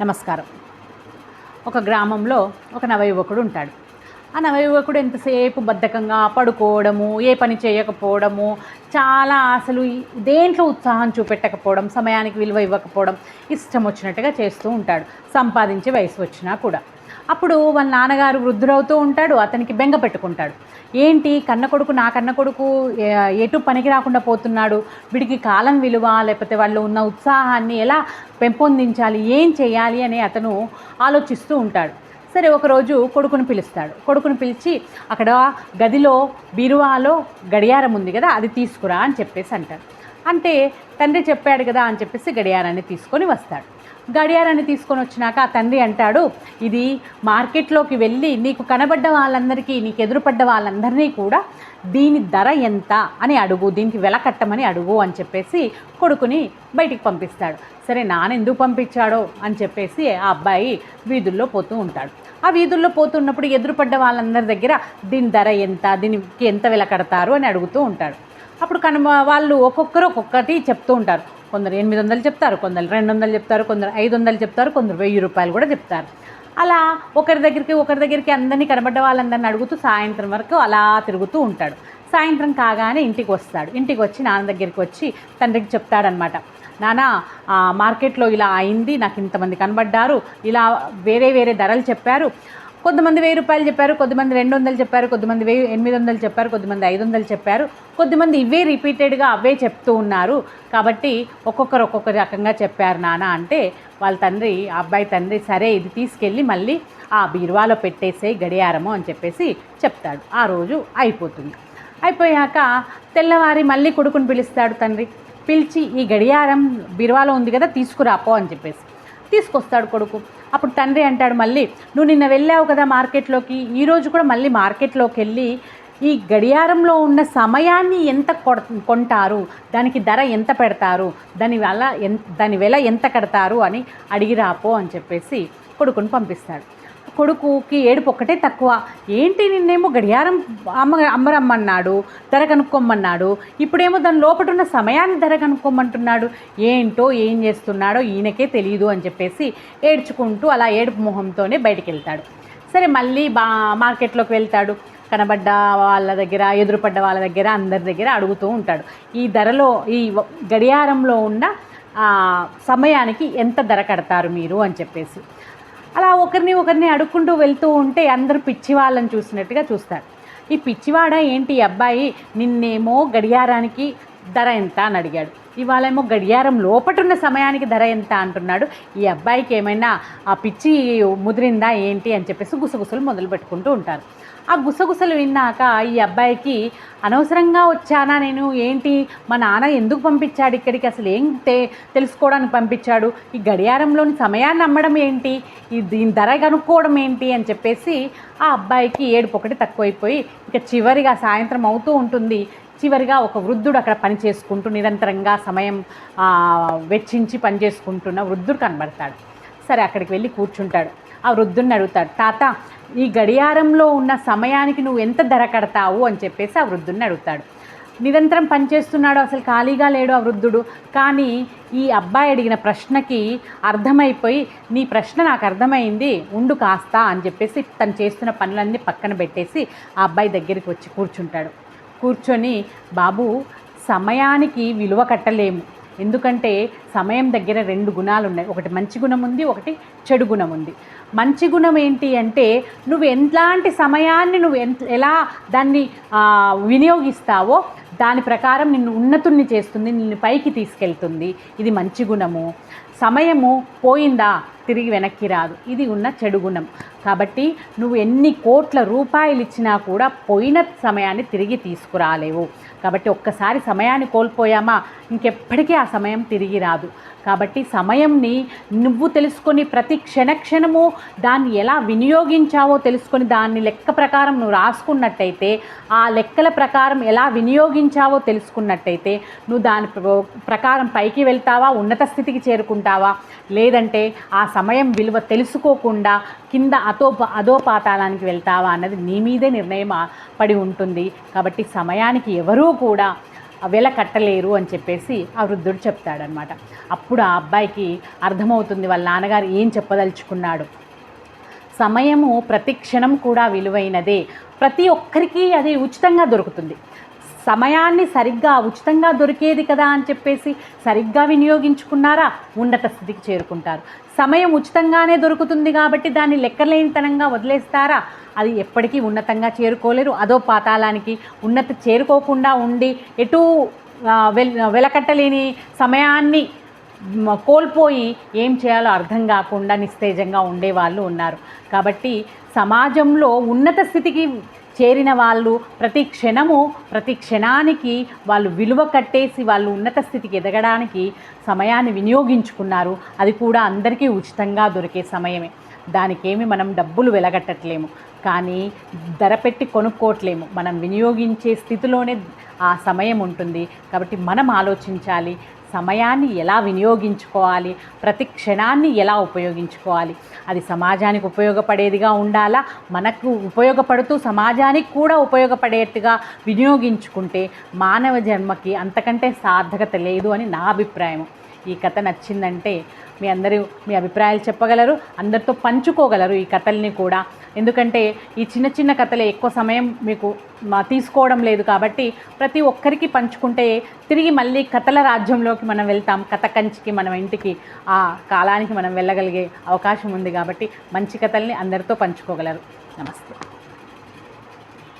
నమస్కారం. ఒక గ్రామంలో ఒక నవయువకుడు ఉంటాడు. ఆ నవయువకుడు ఎంతసేపు బద్ధకంగా పడుకోవడము ఏ పని చేయకపోవడము చాలా అసలు దేంట్లో ఉత్సాహం చూపెట్టకపోవడం సమయానికి విలువ ఇవ్వకపోవడం ఇష్టం వచ్చినట్టుగా చేస్తూ ఉంటాడు. సంపాదించే వయసు వచ్చినా కూడా. అప్పుడు వాళ్ళ నాన్నగారు వృద్ధుడవుతూ ఉంటాడు అతనికి బెంగ పెట్టుకుంటాడు. ఏంటి? కన్న కొడుకు నా కన్న కొడుకు ఎటు పనికి రాకుండా పోతున్నాడు? వీడికి కాలం విలువ లేకపోతే వాళ్ళు ఉన్న ఉత్సాహాన్ని ఎలా పెంపొందించాలి? ఏం చేయాలి? అని అతను ఆలోచిస్తూ ఉంటాడు. సరే ఒకరోజు కొడుకుని పిలుస్తాడు. కొడుకుని పిలిచి అక్కడ గదిలో బీరువాలో గడియారం ఉంది కదా అది తీసుకురా అని చెప్పేసి అంటాడు. అంటే తండ్రి చెప్పాడు కదా అని చెప్పేసి గడియారాన్ని తీసుకొని వస్తాడు. గడియారాన్ని తీసుకొని వచ్చినాక ఆ తండ్రి అంటాడు ఇది మార్కెట్లోకి వెళ్ళి నీకు కనబడ్డ వాళ్ళందరికీ నీకు ఎదురుపడ్డ వాళ్ళందరినీ కూడా దీని ధర ఎంత అని అడుగు దీనికి వెల కట్టమని అడుగు అని చెప్పేసి కొడుకుని బయటికి పంపిస్తాడు. సరే నాన్న ఎందుకు పంపించాడో అని చెప్పేసి ఆ అబ్బాయి వీధుల్లో పోతూ ఉంటాడు. ఆ వీధుల్లో పోతున్నప్పుడు ఎదురుపడ్డ వాళ్ళందరి దగ్గర దీని ధర ఎంత దీనికి ఎంత వెల కడతారు అని అడుగుతూ ఉంటాడు. అప్పుడు కనుమ వాళ్ళు ఒక్కొక్కరు ఒక్కొక్కటి చెప్తూ ఉంటారు. కొందరు ఎనిమిది వందలు చెప్తారు కొందరు రెండు వందలు చెప్తారు కొందరు ఐదు వందలు చెప్తారు కొందరు వెయ్యి రూపాయలు కూడా చెప్తారు. అలా ఒకరి దగ్గరికి ఒకరి దగ్గరికి అందరినీ కనబడ్డ వాళ్ళందరిని అడుగుతూ సాయంత్రం వరకు అలా తిరుగుతూ ఉంటాడు. సాయంత్రం కాగానే ఇంటికి వస్తాడు. ఇంటికి వచ్చి నాన్న దగ్గరికి వచ్చి తండ్రికి చెప్తాడనమాట నానా మార్కెట్లో ఇలా అయింది నాకు ఇంతమంది కనబడ్డారు ఇలా వేరే వేరే ధరలు చెప్పారు. కొంతమంది వెయ్యి రూపాయలు చెప్పారు కొద్దిమంది రెండు వందలు చెప్పారు కొద్దిమంది వెయ్యి ఎనిమిది వందలు చెప్పారు కొద్దిమంది ఐదు వందలు చెప్పారు. కొద్దిమంది ఇవే రిపీటెడ్గా అవే చెప్తూ ఉన్నారు. కాబట్టి ఒక్కొక్కరు ఒక్కొక్క రకంగా చెప్పారు నాన్న అంటే వాళ్ళ తండ్రి ఆ అబ్బాయి తండ్రి సరే ఇది తీసుకెళ్ళి మళ్ళీ ఆ బీరువాలో పెట్టేసే గడియారము అని చెప్పేసి చెప్తాడు. ఆ రోజు అయిపోతుంది. అయిపోయాక తెల్లవారి మళ్ళీ కొడుకుని పిలుస్తాడు తండ్రి. పిలిచి ఈ గడియారం బీరువాలో ఉంది కదా తీసుకురాపో అని చెప్పేసి. తీసుకొస్తాడు కొడుకు. అప్పుడు తండ్రి అంటాడు మళ్ళీ నువ్వు నిన్న వెళ్ళావు కదా మార్కెట్లోకి ఈరోజు కూడా మళ్ళీ మార్కెట్లోకి వెళ్ళి ఈ గడియారంలో ఉన్న సమయాన్ని ఎంత కొడ- కొంటారు? దానికి ధర ఎంత పెడతారు? దాని వల్ల ఎంత దాని వెల ఎంత కడతారు? అని అడిగి రాపో అని చెప్పేసి కొడుకుని పంపిస్తాడు. కొడుకుకి ఏడుపు ఒక్కటే తక్కువ. ఏంటి నిన్నేమో గడియారం అమ్మ అమ్మరమ్మన్నాడు ధర కనుక్కోమన్నాడు ఇప్పుడేమో దాని లోపట ఉన్న సమయాన్ని ధర కనుక్కోమంటున్నాడు ఏంటో ఏం చేస్తున్నాడో ఈయనకే తెలియదు అని చెప్పేసి ఏడ్చుకుంటూ అలా ఏడుపు మొహంతోనే బయటికి వెళ్తాడు సరే మళ్ళీ బా మార్కెట్లోకి వెళ్తాడు. కనబడ్డ వాళ్ళ దగ్గర ఎదురుపడ్డ వాళ్ళ దగ్గర అందరి దగ్గర అడుగుతూ ఉంటాడు. ఈ ధరలో ఈ గడియారంలో ఉన్న ఆ, సమయానికి ఎంత ధర కడతారు మీరు అని చెప్పేసి. అలా ఒకరిని ఒకరిని అడుక్కుంటూ వెళ్తూ ఉంటే అందరూ పిచ్చివాళ్ళని చూసినట్టుగా చూస్తారు. ఈ పిచ్చివాడ ఏంటి ఈ అబ్బాయి? నిన్నేమో గడియారానికి ధర ఎంత అని అడిగాడు. ఇవాళేమో గడియారం లోపటున్న సమయానికి ధర ఎంత అంటున్నాడు. ఈ అబ్బాయికి ఏమైనా ఆ పిచ్చి ముదిరిందా ఏంటి అని చెప్పేసి గుసగుసలు మొదలు పెట్టుకుంటూ ఉంటారు. ఆ గుసగుసలు విన్నాక ఈ అబ్బాయికి అనవసరంగా వచ్చానా నేను? ఏంటి? మా నాన్న ఎందుకు పంపించాడు ఇక్కడికి? అసలు ఏం తె తెలుసుకోవడానికి పంపించాడు? ఈ గడియారంలోని సమయాన్ని అమ్మడం ఏంటి? ఈ దీని ధర కనుక్కోవడం ఏంటి? అని చెప్పేసి ఆ అబ్బాయికి ఏడుపు ఒకటి తక్కువైపోయి ఇక చివరిగా సాయంత్రం అవుతూ ఉంటుంది. చివరిగా ఒక వృద్ధుడు అక్కడ పని చేసుకుంటూ నిరంతరంగా సమయం వెచ్చించి పని చేసుకుంటున్న వృద్ధుడు కనబడతాడు. సరే అక్కడికి వెళ్ళి కూర్చుంటాడు. ఆ వృద్ధుడిని అడుగుతాడు తాత ఈ గడియారంలో ఉన్న సమయానికి నువ్వు ఎంత ధర కడతావు? అని చెప్పేసి ఆ వృద్ధుడిని అడుగుతాడు. నిరంతరం పనిచేస్తున్నాడు అసలు ఖాళీగా లేడు ఆ వృద్ధుడు. కానీ ఈ అబ్బాయి అడిగిన ప్రశ్నకి అర్థమైపోయి నీ ప్రశ్న నాకు అర్థమైంది ఉండు కాస్త అని చెప్పేసి తను చేస్తున్న పనులన్నీ పక్కన పెట్టేసి ఆ అబ్బాయి దగ్గరికి వచ్చి కూర్చుంటాడు. కూర్చొని బాబు సమయానికి విలువ కట్టలేము. ఎందుకంటే సమయం దగ్గర రెండు గుణాలు ఉన్నాయి ఒకటి మంచి గుణం ఉంది ఒకటి చెడు గుణం ఉంది. మంచి గుణం ఏంటి అంటే నువ్వు ఎలాంటి సమయాన్ని నువ్వు ఎంత ఎలా దాన్ని వినియోగిస్తావో దాని ప్రకారం నిన్ను ఉన్నతుణ్ణి చేస్తుంది నిన్ను పైకి తీసుకెళ్తుంది. ఇది మంచి గుణము. సమయము పోయిందా? తిరిగి వెనక్కి రాదు. ఇది ఉన్న చెడు గుణం. కాబట్టి నువ్వు ఎన్ని కోట్ల రూపాయలు ఇచ్చినా కూడా పోయిన సమయాన్ని తిరిగి తీసుకురాలేవు. కాబట్టి ఒక్కసారి సమయాన్ని కోల్పోయామా? ఇంకెప్పటికీ ఆ సమయం తిరిగి రాదు. కాబట్టి సమయంని నువ్వు తెలుసుకొని ప్రతి క్షణక్షణము దాన్ని ఎలా వినియోగించావో తెలుసుకొని దాన్ని లెక్క ప్రకారం నువ్వు రాసుకున్నట్టయితే ఆ లెక్కల ప్రకారం ఎలా వినియోగించావో తెలుసుకున్నట్టయితే నువ్వు దాని ప్రకారం పైకి వెళ్తావా? ఉన్నత స్థితికి చేరుకుంటావా? లేదంటే ఆ సమయం విలువ తెలుసుకోకుండా కింద అతోప అధోపాతాళానికి వెళ్తావా అన్నది నీ మీదే నిర్ణయం పడి ఉంటుంది. కాబట్టి సమయానికి ఎవరూ కూడా వెల కట్టలేరు అని చెప్పేసి ఆ వృద్ధుడు చెప్తాడనమాట అప్పుడు ఆ అబ్బాయికి అర్థమవుతుంది వాళ్ళ నాన్నగారు ఏం చెప్పదలుచుకున్నాడు. సమయము ప్రతి క్షణం కూడా విలువైనదే. ప్రతి ఒక్కరికి అది ఉచితంగా దొరుకుతుంది. సమయాన్ని సరిగ్గా ఉచితంగా దొరికేది కదా అని చెప్పేసి సరిగ్గా వినియోగించుకున్నారా? ఉన్నత స్థితికి చేరుకుంటారు. సమయం ఉచితంగానే దొరుకుతుంది కాబట్టి దాన్ని లెక్కలేనితనంగా వదిలేస్తారా? అది ఎప్పటికీ ఉన్నతంగా చేరుకోలేరు. అదో పాతాళానికి ఉన్నత చేరుకోకుండా ఉండి ఎటు వెల్ వెలకట్టలేని సమయాన్ని కోల్పోయి ఏం చేయాలో అర్థం కాకుండా నిస్తేజంగా ఉండేవాళ్ళు ఉన్నారు. కాబట్టి సమాజంలో ఉన్నత స్థితికి చేరిన వాళ్ళు ప్రతి క్షణము ప్రతి క్షణానికి వాళ్ళు విలువ కట్టేసి వాళ్ళు ఉన్నత స్థితికి ఎదగడానికి సమయాన్ని వినియోగించుకున్నారు. అది కూడా అందరికీ ఉచితంగా దొరికే సమయమే. దానికేమి మనం డబ్బులు వెలగట్టట్లేము. కానీ ధర పెట్టి కొనుక్కోవట్లేము మనం వినియోగించే స్థితిలోనే ఆ సమయం ఉంటుంది. కాబట్టి మనం ఆలోచించాలి. సమయాన్ని ఎలా వినియోగించుకోవాలి? ప్రతి క్షణాన్ని ఎలా ఉపయోగించుకోవాలి? అది సమాజానికి ఉపయోగపడేదిగా ఉండాలా? మనకు ఉపయోగపడుతూ సమాజానికి కూడా ఉపయోగపడేట్టుగా వినియోగించుకుంటే మానవ జన్మకి అంతకంటే సార్థకత లేదు అని నా అభిప్రాయం. ఈ కథ నచ్చిందంటే మీ అందరూ మీ అభిప్రాయాలు చెప్పగలరు అందరితో పంచుకోగలరు ఈ కథల్ని కూడా. ఎందుకంటే ఈ చిన్న చిన్న కథలే ఎక్కువ సమయం మీకు తీసుకోవడం లేదు కాబట్టి ప్రతి ఒక్కరికి పంచుకుంటే తిరిగి మళ్ళీ కథల రాజ్యంలోకి మనం వెళ్తాం కథ కంచికి మనం ఇంటికి ఆ కాలానికి మనం వెళ్ళగలిగే అవకాశం ఉంది కాబట్టి మంచి కథల్ని అందరితో పంచుకోగలరు. నమస్తే.